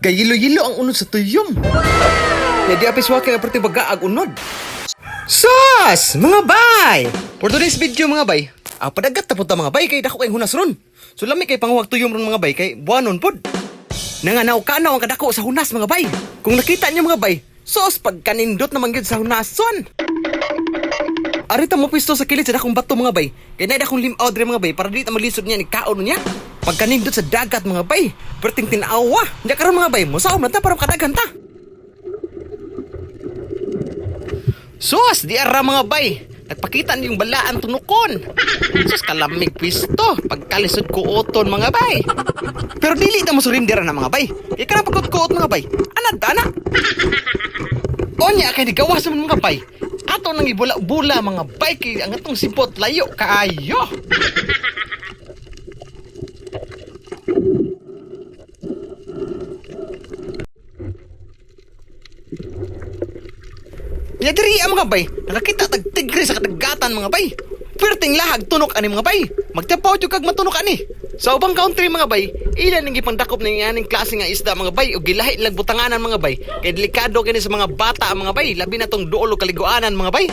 Kay yilo-yilo ang unod sa tuyom. Wow! di apis wa kay perti baga ag unod. Sus! Mga bay! For today's video mga bay, ah, padagat na punta mga bay kay dako kay hunas ron. So lami kay panghuwag tuyom ron mga bay kay buwanon pod. Nanganaw ka na ang kadako sa hunas mga bay. Kung nakita niyo mga bay, sos pagkanindot naman gyud sa hunason. Arita mo pisto sa kilid sa dakong bato mga bay. Kay na dakong limaw dre mga bay para di ta maglisod niya ni kaon niya. Pagkanindot sa dagat mga bay. Perting tinawa. Nya karon mga bay, mosaom na ta para makadagan ta. Sus, di ara mga bay. Nagpakita niyong balaan tunukon. Sus, kalamig pisto. Pagkalisod ko uton mga bay. Pero dili na mo surrender na mga bay. Kaya ka na pagkot mga bay. Anad ta na. Onya kay digawas man mga bay. Ato nang ibula-bula mga bay kay ang atong simpot layo kaayo. Ya diri ang mga bay, nakakita tag tigre sa kadagatan mga bay. Perting lahag tunok ani mga bay. Magtapaw jud kag matunok ani. Sa ubang country mga bay, ilan ning gipandakop ning aning klase nga isda mga bay ug gilahi lang butanganan mga bay. Kay delikado kini sa mga bata mga bay, labi na tong duol kaliguanan mga bay.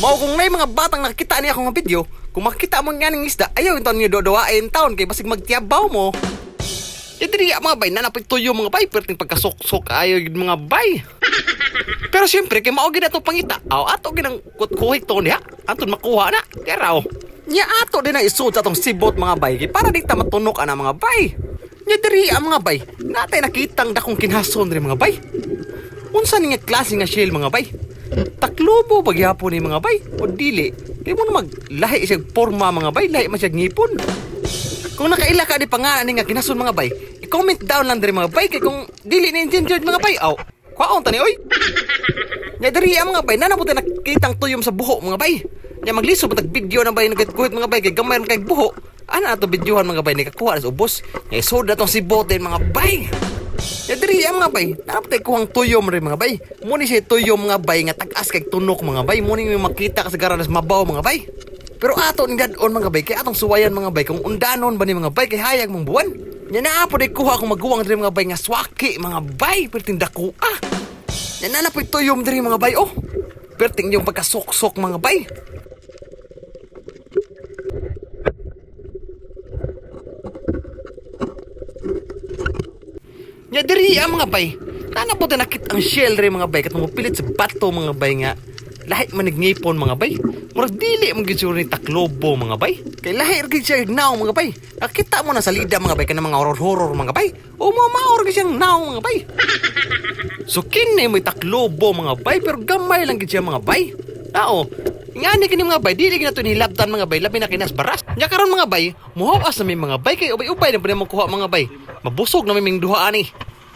Mao kung nay mga batang nakita ni ako nga video, kung makita mo nga ning isda, ayaw inton niyo dodowain taon kay basig magtiyabaw mo. Ya diri ang mga bay, nanapit tuyo mga bay, perting pagkasok-sok ayaw gid mga bay. Pero siyempre, kay mao gid ato pangita. Aw ato ginang kutkuhit to niya. Aton makuha na. Kaya Nya ato din isud sa atong sibot mga bay para di ta matunok ana mga bay. Nya diri ang mga bay. Natay nakitang dakong kinhason rin mga bay. Unsa ni nga klase nga shell mga bay? Taklobo pagyapon ni mga bay o dili. Kay mo na maglahi siya porma mga bay, lahi man siya ngipon. Kung nakaila ka di pangalan ni nga kinason mga bay, i-comment down lang diri mga bay kay kung dili ni engineered mga bay, aw. Kwaon tani oy. Nya diri ang mga bay na nabuti nakitang tuyom sa buho mga bay. Nya magliso matag video na bay nagkuhit mga bay kay gamay kay buho. Ana ato videohan mga bay ni kakuha sa ubos. Nya isod atong si bote mga bay. Nya diri ang mga bay, napatay kuhang tuyom rin mga bay. Muni siya tuyom mga bay nga tag-as kay tunok mga bay. Muni may makita ka sa garanas mabaw mga bay. Pero ato ni dadon mga bay kay atong suwayan mga bay kung undanon ba ni mga bay kay hayag mong buwan. Nya naa po kuha akong maguwang diri mga bay nga swaki mga bay perting dako ah. Nya na po tuyom diri mga bay oh. Perting yung pagkasok-sok mga bay. Nya diri ang mga bay. Nana po nakit ang shell rin mga bay katong pilit sa bato mga bay nga. Lahi manignipon mga bay. Murag dili man gyud ni taklobo mga bay. Kay lahi ra siya naw mga bay. Nakita mo na sa lida mga bay kana mga horror-horror mga bay. O mo maor gyud siyang naw mga bay. So kini may taklobo mga bay pero gamay lang gyud siya mga bay. Tao, nga ni kini mga bay, dili gina to nilabtan mga bay, labi na kinas baras. Nya karon mga bay, muhawas na may mga bay kay ubay-ubay na pwede mo kuha mga bay. Mabusog na may ming duha ani.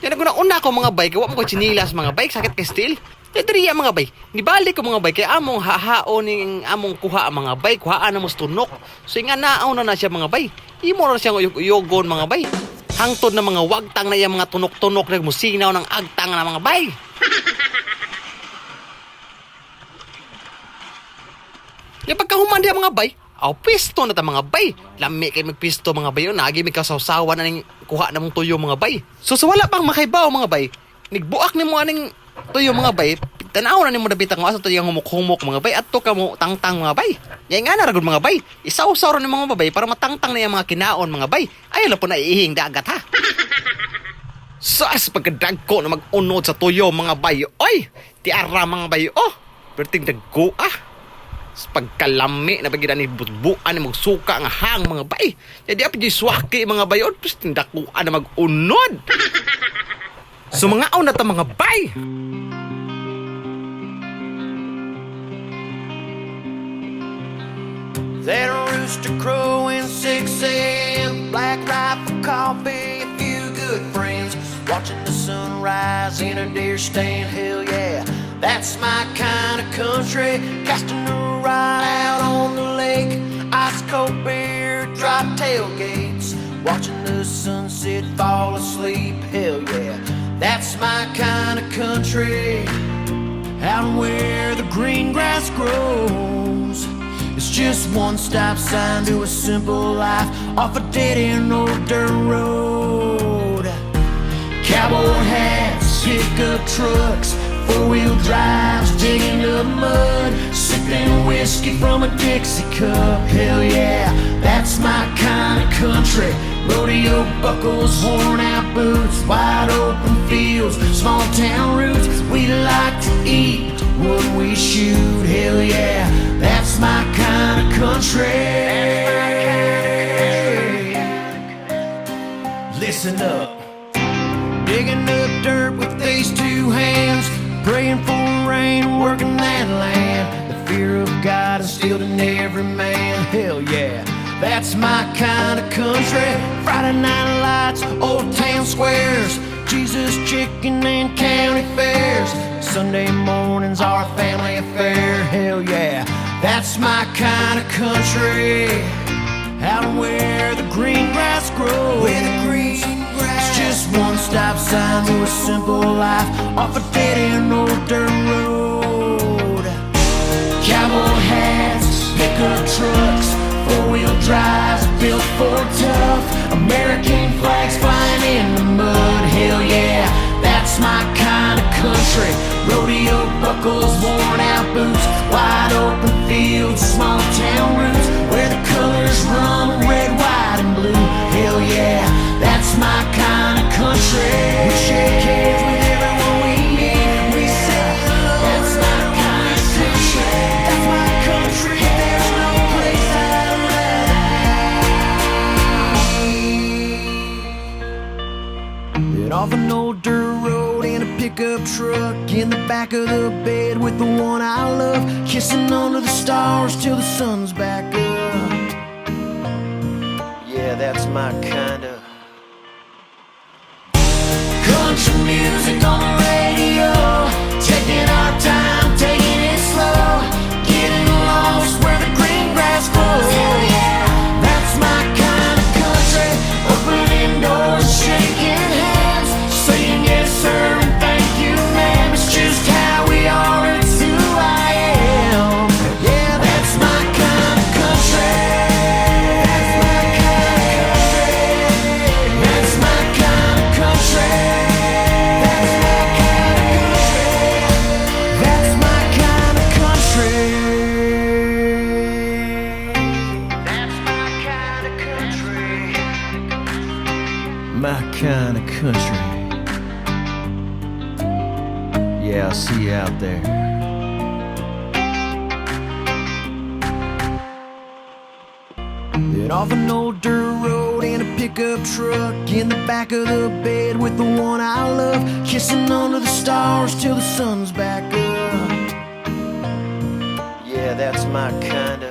Yan ako na una ko mga bay, gawa mo ko chinilas mga bay, sakit kay steel. Kaya diri mga bay, nibalik ko mga bay, kay among hahao ning among kuha mga bay, kuhaan na mo tunok. So nga naaw na na siya mga bay, imo na siyang uyog-uyogon mga bay. Hangtod na mga wagtang na yung mga tunok-tunok na musinaw ng agtang na mga bay. Yung pagkahuman diya mga bay, aw pisto na ta mga bay. Lami kay magpisto mga bay, nagi mi kasawsawan na ning kuha na mong tuyo mga bay. So sa wala pang makaibaw mga bay, nigbuak ni mo aning tuyo mga bay, tanaw na ni mo dabita kung asa to yung humok-humok mga bay at to ka mo tangtang mga bay. Yan nga naragod mga bay, isaw-saw ni mga bay para matangtang na yung mga kinaon mga bay. Lang po na iihing dagat ha. Sas pagkadagko na mag-unod sa tuyo mga bay. Oy, tiara mga bay. Oh, perting dagko ah sa pagkalami na pagkita ni butbuan ni magsuka nga hang mga bay. Jadi apa di swaki mga bayon pus tindakuan na mag-unod. so mga na ta mga bay. That rooster crowing 6 a.m. Black rifle coffee, a few good friends. Watching the sunrise in a deer stand. Hell yeah, that's my kind of country. Casting a ride out on the lake. Ice cold beer, dry tailgates. Watching the sunset fall asleep. Hell yeah, that's my kind of country. Out where the green grass grows. It's just one stop sign to a simple life off a dead end old dirt road. Cowboy hats, pickup trucks, four wheel drives, digging up mud, sipping whiskey from a Dixie cup. Hell yeah, that's my kind of country. Rodeo buckles, worn out boots, wide open fields, small town roots. We like to eat what we shoot. Hell yeah, that's my kind of country. Listen up. Digging up dirt with these two hands, praying for rain, working that land. Fear of God instilled in every man. Hell yeah, that's my kind of country. Friday night lights, old town squares, Jesus chicken and county fairs. Sunday mornings are a family affair. Hell yeah, that's my kind of country. Out where the green grass grows. Where the green grass. It's just one stop sign to a simple life off a dead end old dirt road. Cowboy hats, pickup trucks, four wheel drives built for tough. American flags flying in the mud. Hell yeah, that's my kind of country. Rodeo buckles, worn out boots, wide open fields, small town roots where the colors run red, white, and blue. Hell yeah, that's my kind of country. An old dirt road in a pickup truck in the back of the bed with the one I love, kissing under the stars till the sun's back up. Yeah, that's my kind of Yeah, I'll see you out there. Get off an old dirt road in a pickup truck in the back of the bed with the one I love, kissing under the stars till the sun's back up. Yeah, that's my kind